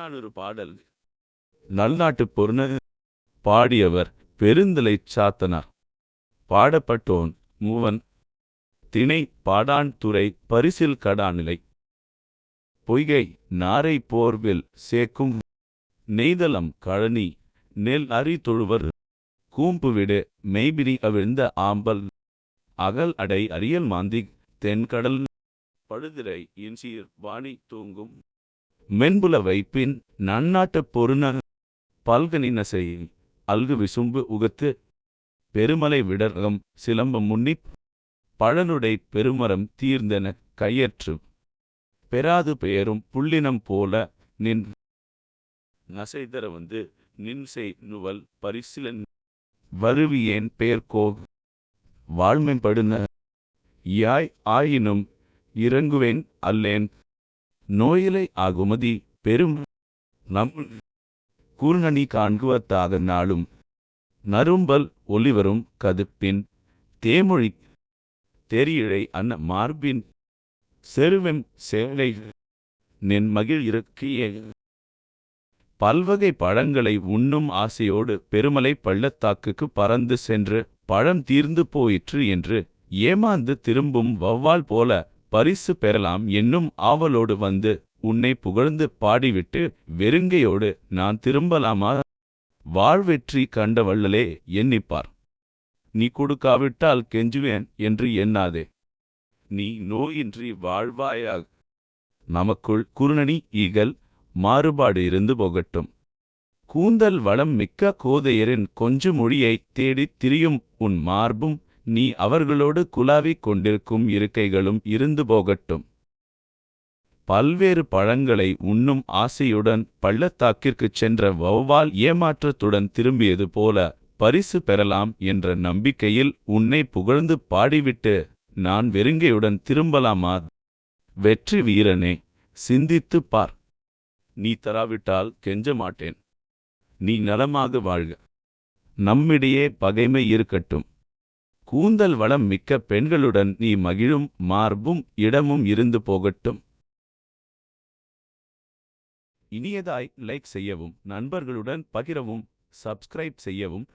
புறநானூறு பாடல். நல்நாட்டுப் பொருண பாடியவர் பெருந்தலைச் சாத்தனார். பாடப்பட்டோன் மூவன். திணை பாடான் துறை பரிசில் கடாநிலை. பொய்கை நாரை போர்வில் சேக்கும். நெய்தலம் கழனி நெல் அரி தொழுவர். கூம்புவிடு மெய்பிரி அவிழ்ந்த ஆம்பல். அகல் அடை அரியல் மாந்தி தென்கடல். பழுதிரை இன்சீர் வாணி தூங்கும். மென்புல வைப்பின் நன்னாட்டுப் பொருண பல்கனினசை அல்கு விசும்பு உகத்து பெருமலை விடர்கம் சிலம்பம் முன்னிப் பழனுடை பெருமரம் தீர்ந்தென கையற்று பெறாது பெயரும் புள்ளினம் போல நின் நசைதர வந்து நின்சை நுவல் பரிசிலன் வருவியேன் பெயர்கோ வாழ்மைப்படுன யாய் ஆயினும் இறங்குவேன் அல்லேன் நோயிலை ஆகுமதி பெரும் நம் கூர்ணனி காண்குவத்தாக நாளும் நரும்பல் ஒளிவரும் கதுப்பின் தேமொழி தெரியழை அன்ன மார்பின் செருவெம் சேலை நின் மகிழ் இருக்கிய பல்வகை பழங்களை உண்ணும் ஆசையோடு பெருமலை பள்ளத்தாக்குக்கு பறந்து சென்று பழம் தீர்ந்து போயிற்று என்று ஏமாந்து திரும்பும் வௌவால் போல பரிசு பெறலாம் என்னும் ஆவலோடு வந்து உன்னை புகழ்ந்து பாடிவிட்டு வெறுங்கையோடு நான் திரும்பலாமா? வாழ்வெற்றி கண்ட வள்ளலே எண்ணிப்பார். நீ கொடுக்காவிட்டால் கெஞ்சுவேன் என்று எண்ணாதே. நீ நோயின்றி வாழ்வாயாக நமக்குள் குருணனி ஈகல் மாறுபாடு இருந்து போகட்டும். கூந்தல் வளம் மிக்க கோதையரின் கொஞ்சு மொழியைத் தேடித் திரியும் உன் மார்பும் நீ அவர்களோடு குலாவிக் கொண்டிருக்கும் இருக்கைகளும் இருந்து போகட்டும். பல்வேறு பழங்களை உண்ணும் ஆசையுடன் பள்ளத்தாக்கிற்குச் சென்ற வௌவால் ஏமாற்றத்துடன் திரும்பியது போல பரிசு பெறலாம் என்ற நம்பிக்கையில் உன்னை புகழ்ந்து பாடிவிட்டு நான் வெறுங்கையுடன் திரும்பலாமா? வெற்றி வீரனே சிந்தித்துப் பார். நீ தராவிட்டால் கெஞ்ச மாட்டேன் நீ நலமாக வாழ்க. நம்மிடையே பகைமை இருக்கட்டும். கூந்தல் வளம் மிக்க பெண்களுடன் நீ மகிழும் மார்பும் இடமும் இருந்து போகட்டும். இனியதாய் லைக் செய்யவும் நண்பர்களுடன் பகிரவும் சப்ஸ்கிரைப் செய்யவும்